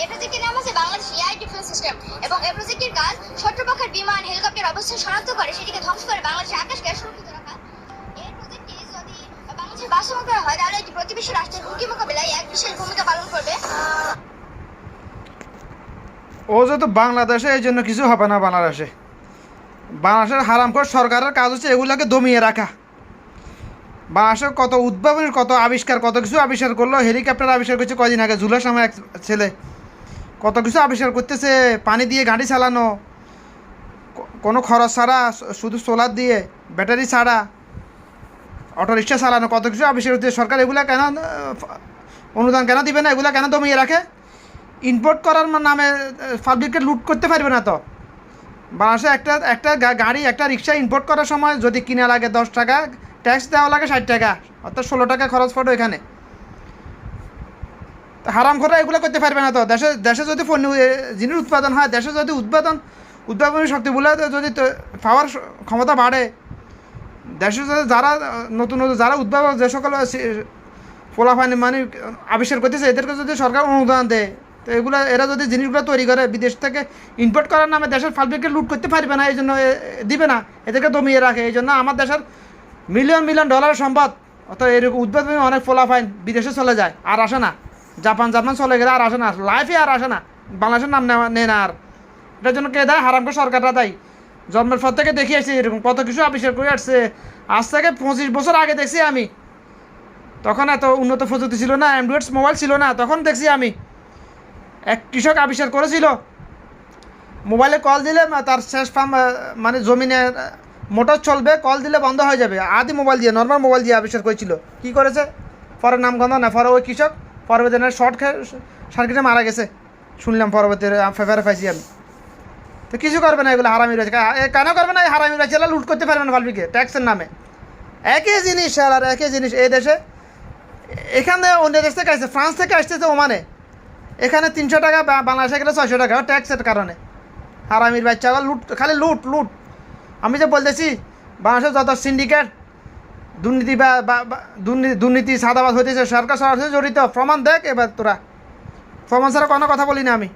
এই প্রজেক্টের নাম আছে বাংলাদেশ এয়ার ডিফেন্স সিস্টেম এবং এই প্রজেক্টের কাজ শত্রুপক্ষের বিমান, হেলিকপ্টার অবস্থান শনাক্ত করে, সেটিকে ধ্বংস করে বাংলাদেশের আকাশকে সুরক্ষিত রাখা। যদি ও বাংলাদেশে, এই জন্য কিছু হবে না বাংলাদেশে। বাংলাদেশের হারামখোর সরকারের কাজ হচ্ছে এগুলোকে দমিয়ে রাখা। বাংলাদেশের কত উদ্ভাবনের, কত আবিষ্কার, কত কিছু আবিষ্কার করল, হেলিকপ্টার আবিষ্কার করছে কদিন আগে? ঝুলার সময় এক ছেলে কত কিছু আবিষ্কার করতেছে, পানি দিয়ে গাড়ি চালানো কোনো খরচ ছাড়া শুধু সোলার দিয়ে, ব্যাটারি ছাড়া অটো রিক্সা চালানো, কত কিছু আবিষ্কার করতে সরকার এগুলা কেন অনুদান কেন দিবে না? এগুলা কেন দমিয়ে রাখে? ইম্পোর্ট করার নামে পাবলিককে লুট করতে পারবে না তো? বাংলাদেশে একটা একটা গাড়ি, একটা রিক্সা ইম্পোর্ট করার সময় যদি কিনা লাগে দশ টাকা ট্যাক্স দেওয়া লাগে ষাট টাকা, অর্থাৎ ষোলো টাকা খরচ পড়ে এখানে হারাম করে এগুলো করতে পারবে না তো। দেশে দেশে যদি পণ্য জিনিস উৎপাদন হয়, দেশে যদি উৎপাদন উদ্ভাবনী শক্তিগুলো যদি পাওয়ার ক্ষমতা বাড়ে, দেশে যদি যারা, নতুন নতুন যারা উদ্ভাবক যে সকল ফলাফানি মানে আবিষ্কার করতেছে, এদেরকে যদি সরকার অনুদান দেয়, তো এগুলো, এরা যদি জিনিসগুলো তৈরি করে, বিদেশ থেকে ইম্পোর্ট করার নামে দেশের পাবলিককে লুট করতে পারবে না এই জন্য দিবে না, এদেরকে দমিয়ে রাখে এই জন্য আমার দেশের মিলিয়ন মিলিয়ন ডলার সম্পদ, অত এরকম উদ্ভাবনী অনেক ফলাফাইন বিদেশে চলে যায়, আর আসে না। জাপান জাপান চলে গেলে আর আসে না। লাইফে আর আসে না। বাংলাদেশের নাম নেয় না আর। এটার জন্য কে দেয়? হারামকে সরকাররা দেয়। জন্মের পর থেকে দেখে আসছি এরকম। কত কিছু আবিষ্কার করে আসছে। আজ থেকে পঁচিশ বছর আগে দেখছি আমি। তখন এত উন্নত প্রযুক্তি ছিল না অ্যান্ড্রয়েড মোবাইল ছিল না, তখন দেখছি আমি। এক কৃষক আবিষ্কার করেছিল। মোবাইলে কল দিলে তার শেষ ফার্ম মানে জমিনে মোটর চলবে, কল দিলে বন্ধ হয়ে যাবে। আদি মোবাইল দিয়ে নর্মাল মোবাইল দিয়ে আবিষ্কার করেছিল। কি করেছে? পরে নাম গন্ধ না, পরে ওই কৃষক পরবর্তী শর্ট সার্কিটে মারা গেছে। শুনলাম পরবর্তী ফেভারে পাইছি আমি। তো কিছু করবে না এগুলো, হারামি রয়েছে। কেন করবে না? এই হারামি রয়েছে এগুলো লুট করতে পারবে না পাবলিকে ট্যাক্সের নামে। একই জিনিস আর একই জিনিস এই দেশে। এখানে অন্য দেশ থেকে আসছে, ফ্রান্স থেকে আসতেছে ওমানে। এখানে তিনশো টাকা বাংলাদেশে গেলে ছয়শো টাকা ট্যাক্সের কারণে। হারামির বাচ্চা লুট, খালি লুট লুট। আমি যে বলতেছি বাংলাদেশের যত সিন্ডিকেট দুর্নীতি বা দুর্নীতি সাদাবাদ হইতেছে, সরকার সরাসরি জড়িত। প্রমাণ দেখ এবার তোরা। প্রমাণ ছাড়া কোনো কথা বলি না আমি।